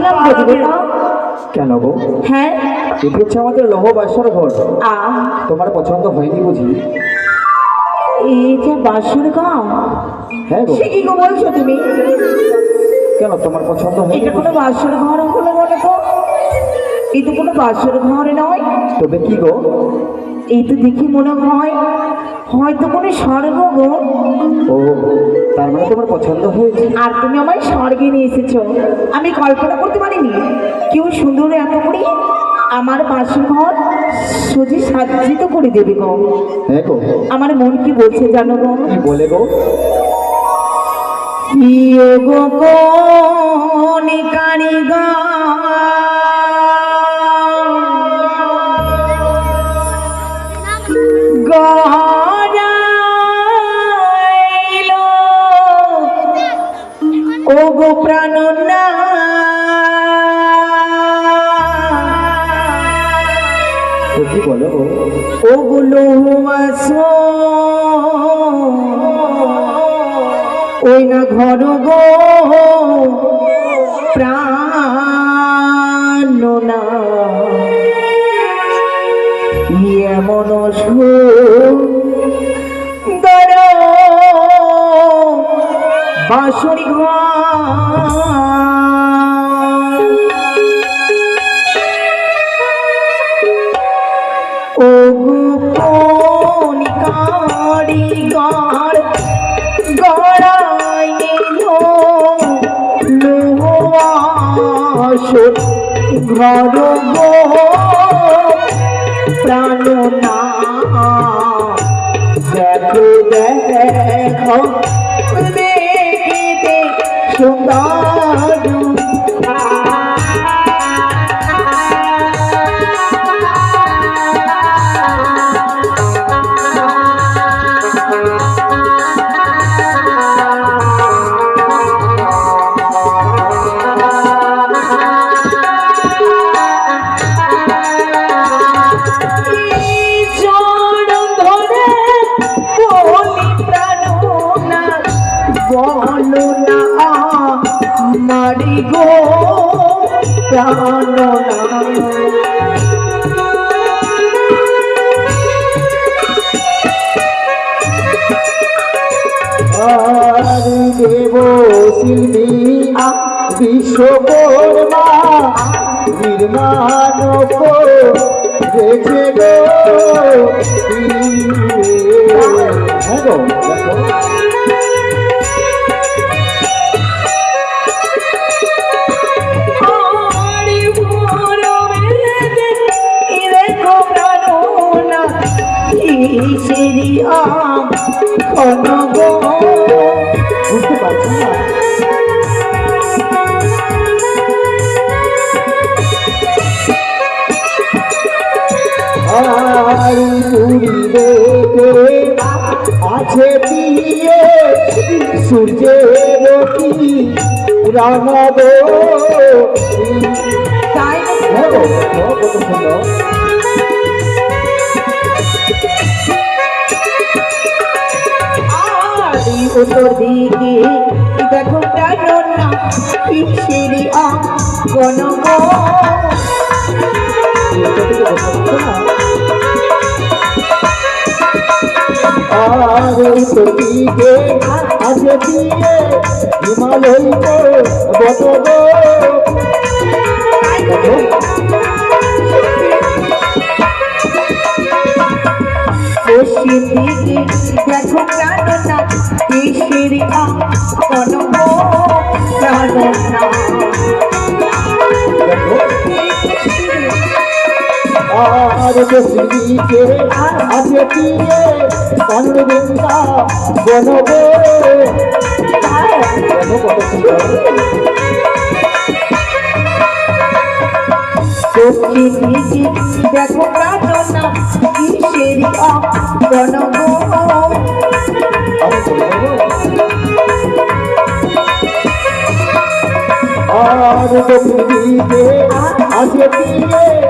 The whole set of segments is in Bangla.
বলছিলাম গো দেবতা কেন গো? হ্যাঁ। এটি হচ্ছে আমাদের লৌহ বাসর ঘর তোমার পছন্দ হয়নি বুঝি? এই যে বাসুর গাঁও? হ্যাঁ গো। সে কি গো বলছো তুমি? কেন তোমার পছন্দ হয়নি এটা কোনো বাসুর ঘর হলো বলো তো? তো কোনো বাসুর ঘর নয়। তবে কি গো? এই তো দেখি মনে হয় হয়তো কোনো স্বর্গ গো। ও তার মানে তোমার পছন্দ হয়েছে। আর তুমি আমায় স্বর্গে নিয়ে এসেছ। আমি কল্পনা করতে পারিনি কেউ সুন্দর এত করে আমার বাসুর ঘর সুজি সাজ্জিত করে দেবে গো। হ্যাঁ গো। আমার মন কি বলছে জানো গো? কি বলে গো? গো কোনি গড়াইল ও গো প্রাণনা তো কি বলে? ওগুলো আসো ওই না ঘর গো প্রাণ না এমন সুন্দর বাঁশরি ঘর। ও গোপন কারিগর গড়াইল লোহাসর ঘর গো রেখে কি রাম গো তাই গো, দেখো কত সুন্দর উত্তর দিকে দেখো প্রাণনা ইসেরি আম কোন গো আর তোকে আছে দিয়ে হিমালয় আর দশদিকে আছে দিয়ে পাণ্ডবৃন্দা বন গো দেখো কত সুন্দর পশ্চিম দিকে দেখো প্রাণনা ইসেরি আম কোন গো আমি বলব আর দশদিকে আছে দিয়ে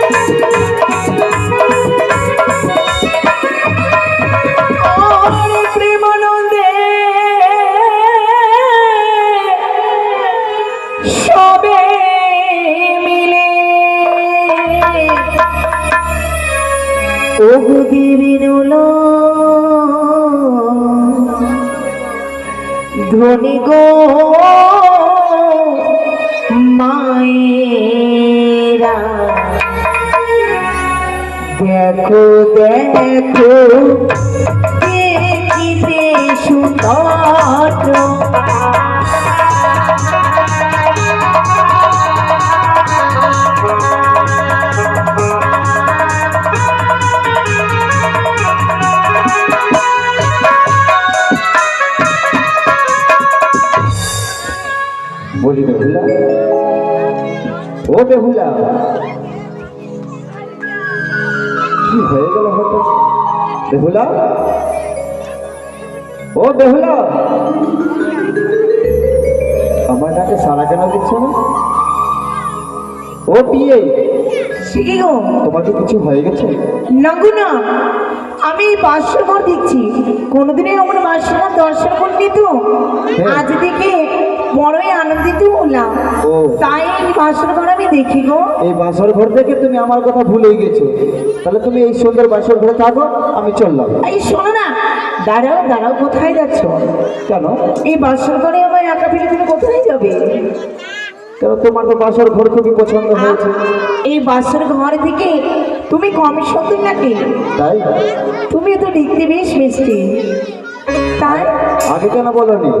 বিনুল ধ্বনি গো মায়েরা। দেখো দেখো দেখিতে সুতট বেহুলা কি হয়ে গেল বেহুলা? ও বেহুলা! আমার ডাকে সারা কেন দিচ্ছ না? ও গো? তোমার কিছু হয়ে গেছে? না। আমি বাসঘর দেখছি। কোনোদিনই আমার বাসঘর দর্শন করবি তো। হ্যাঁ। আজ দেখে বড়ই আনন্দিত হলাম। ও। তাই এই বাসঘর আমি দেখি গো। এই বাসর ঘর থেকে তুমি আমার কথা ভুলেই গেছো। তাহলে তুমি এই সুন্দর বাসর ঘরে থাকো আমি চললাম। এই শোনো না দাঁড়াও দাঁড়াও কোথায় যাচ্ছ? কেন? এই বাসর ঘরে আমার একা ফেলে তুমি কোথায় যাবে? কেন তোমার তো বাসর ঘর খুবই পছন্দ হয়েছে। এই বাসর ঘর থেকে তুমি কম সুন্দর নাকি? তাই? তুমি তো দেখতে বেশ মিষ্টি। তাই? আগে কেন বলনি?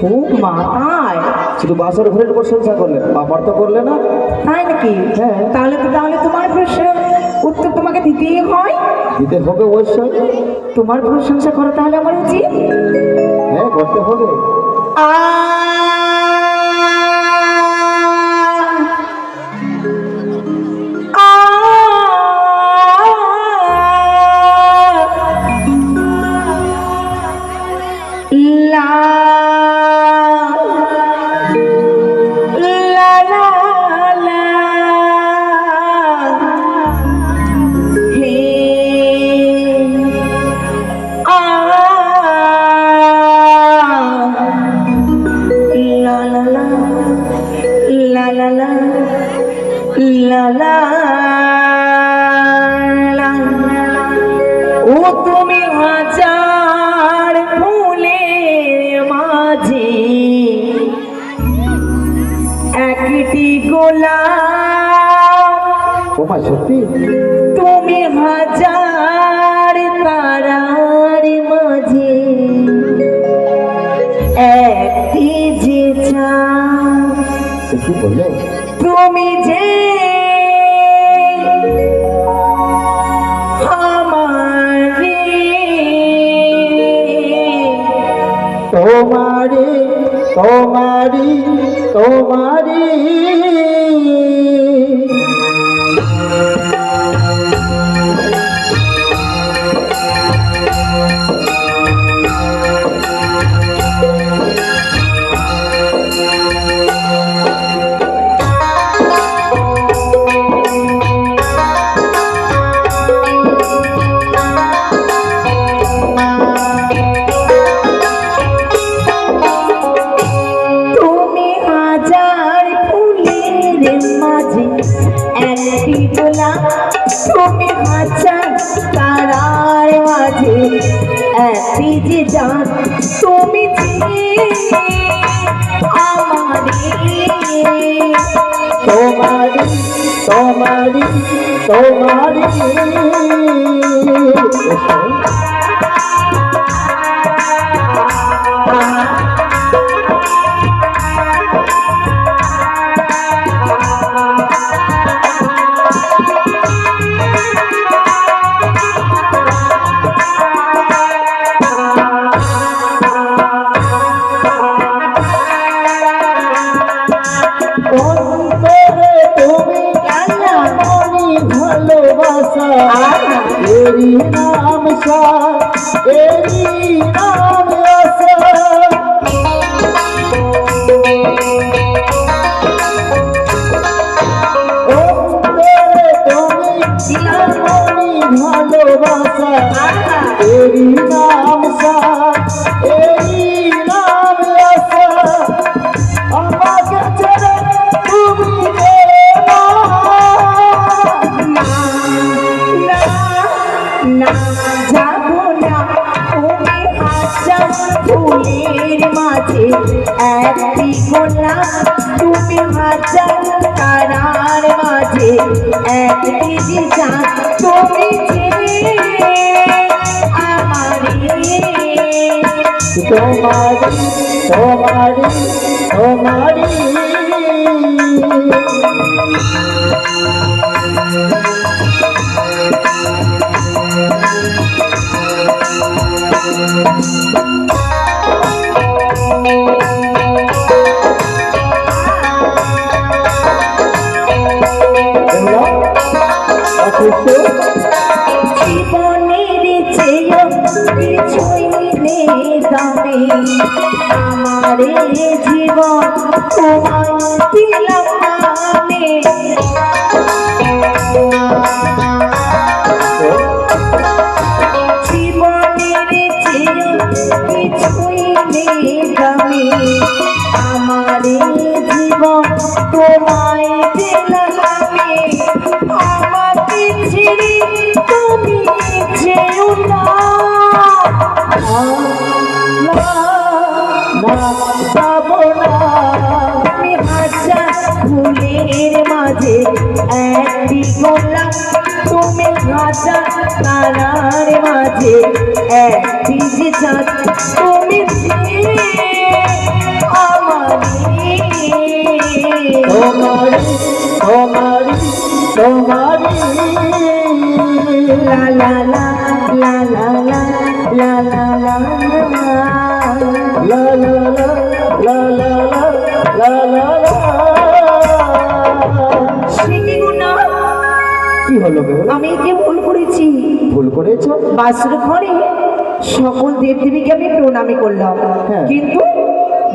খুব মাথায়। শুধু বাসর ঘরের প্রশংসা করলে বাবার তো করলে না। তাই নাকি? হ্যাঁ। তাহলে তো তাহলে তোমার প্রশ্ন উত্তর তোমাকে দিতেই হয়। দিতে হবে অবশ্যই। তোমার প্রশংসা করা তাহলে আমার উচিত? হ্যাঁ করতে হবে। আ ওমা সত্যি? তুমি হাজার তারার মাঝে একটি যে তুমি যে তোমারি তোমারি তোমারি। তুমি তোমারি তোমারি তোমারি অন্তরে তুমি মনি ভালোবাসা। এরি নাম সা ফুলের মাঝে একটি গোলাপ তুমি হাজার তারার মাঝে একটি দিশা তুমি তোমারি তোমারি তোমারি মাঝে একটি যে চাঁদ তুমি তোমারি তোমারি তোমারি লা লা লা লা লা লা লা লা লা সে কি গুণা? কি হলো আমি যে ভুল করেছি ভুল করেছ? বাসর ঘরে সকল দেবদেবীকে আমি প্রণামী করলাম। হ্যাঁ। কিন্তু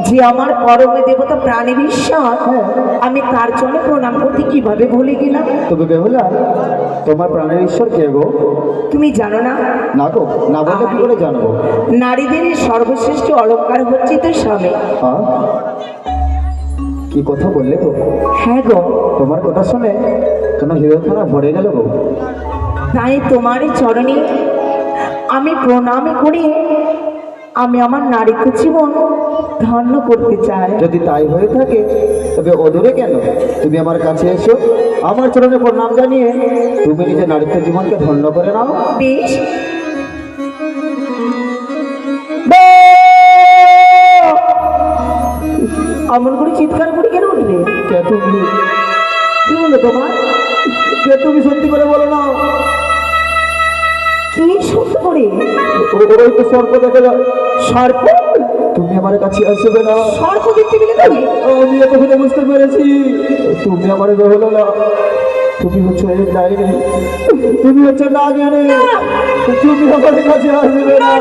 যে আমার পরম দেবতা প্রাণের ঈশ্বর হ্যাঁ। আমি তার জন্য প্রণাম করতে কীভাবে ভুলে গেলাম? তবে বেহুলা তোমার প্রাণের ঈশ্বর কে গো? তুমি জানো না? না গো না বললে কি করে জানব? নারীদের সর্বশ্রেষ্ঠ অলঙ্কার হচ্ছে তো স্বামী। কি কথা বললে গো? হ্যাঁ গো। তোমার কথা শুনে তোমার হৃদয়খানা ভরে গেল গো? তাই তোমার চরণে আমি প্রণামী করে আমি আমার নারীত্ব জীবন ধন্য করতে চাই। যদি তাই হয়ে থাকে তবে অদূরে কেন? তুমি আমার কাছে এসো আমার চরণে প্রণাম জানিয়ে তুমি নিজের নারীত্ব জীবনকে ধন্য করে নাও। বেশ। অমন সর্প দেখে না। সর্প? তুমি আমার কাছে আসবে না। সর্প দেখতে পেলে তুমি? আমি এতক্ষণে বুঝতে পেরেছি। তুমি আমার বেহলো না। তুমি হচ্ছে ডাইনি তুমি হচ্ছে না। জানে তুমি আমার কাছে আসবে না।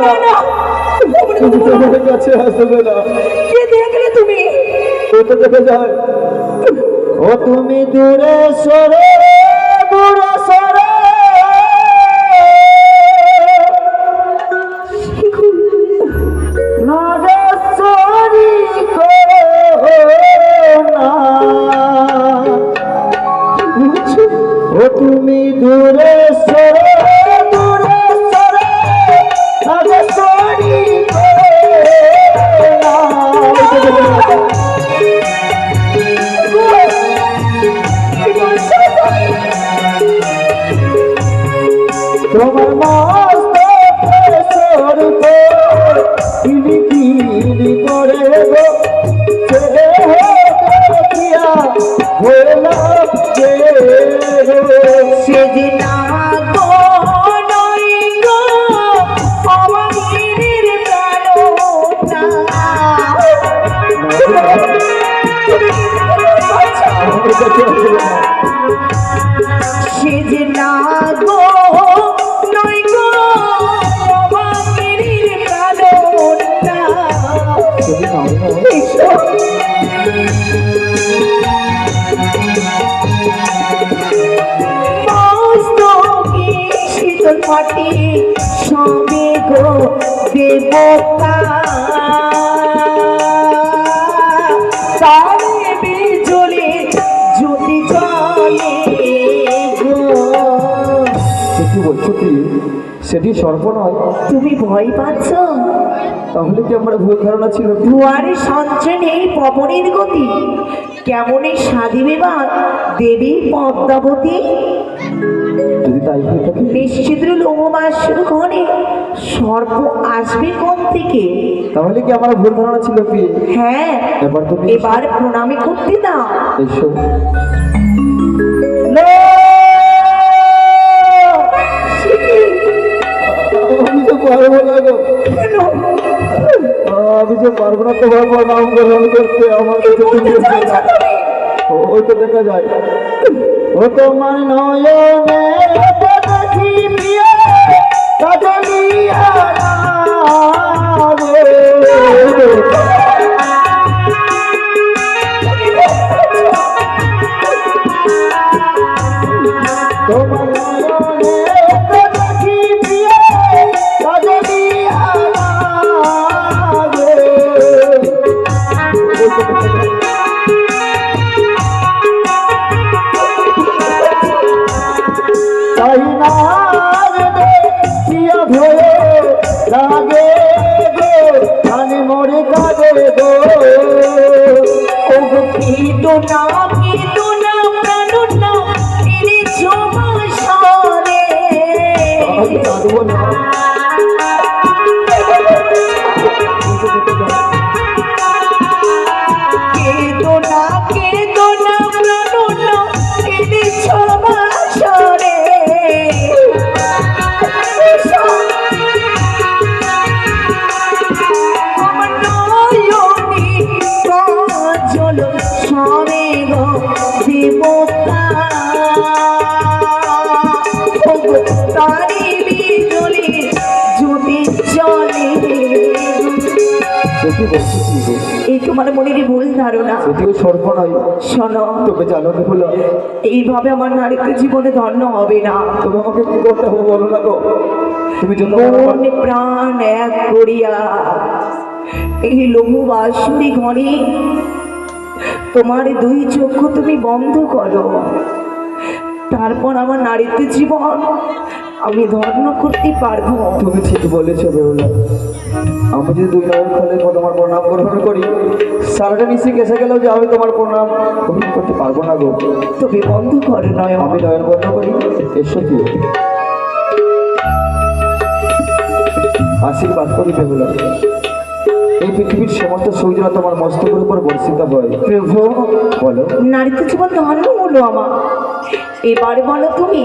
তুমি আমার কাছে আসবে না। কে দেখলে তুমি? ও তো দেখে যায়? ও তুমি দূরে সরে তোমার মা ঘটে সবে গো দেবতা। চলে চলে কি সেটি সর্বনয় তুমি ভয় পাচ্ছ? তাহলে কি আমার ভুল ধারণা ছিল? দুয়ারে সঞ্চয় নেই পবনের গতি কেমনই সাধিবে বা দেবী পদ্মাবতী? যদি তাই হয়ে থাকে নিশ্চিদ্র লোমবাসুর ঘরে সর্প আসবে কোন থেকে? তাহলে কি আমার ভুল ধারণা ছিল কি? হ্যাঁ এবার তুমি এবার প্রণামী করতে দাও। এসো। আমি তো পারব না গো? আমি যে পারব না তোমার নাম গ্রহণ করতে আমার কাছে? ওই তো দেখা যায় ও তোমার নয়নে এই তোমার মনের ভুল ধারণা। যদিও সর্ব নয়। শোনো। তবে জানো কি এইভাবে আমার নারীকে জীবনে ধন্য হবে না। তুমি আমাকে কি করতে হবে বলো না গো তুমি প্রাণ এক করিয়া এই লঘু বাসুরি ঘরে তোমার দুই চক্ষু তুমি বন্ধ করো। তারপর আমার নারীত্ব জীবন। আমি ধর্ম করতে পারব। তুমি ঠিক বলেছ বেহুলা। আমি যদি দুই নয়ন খোলে তোমার প্রণাম গ্রহণ করি সারাটা নিচে কেসে গেলেও যে আমি তোমার প্রণাম গ্রহণ করতে পারব না গো। তুমি বন্ধ করো নয় আমি নয়ন বন্ধ করি এসো কি আশীর্বাদ করি বেহুলা। এই পৃথিবীর সমস্ত সৌজন্য তোমার মস্তকের উপর বর্ষিত হয়। প্রভু বলো। নারীত্ব জীবন ধন্য হলো আমার। এবার বলো তুমি।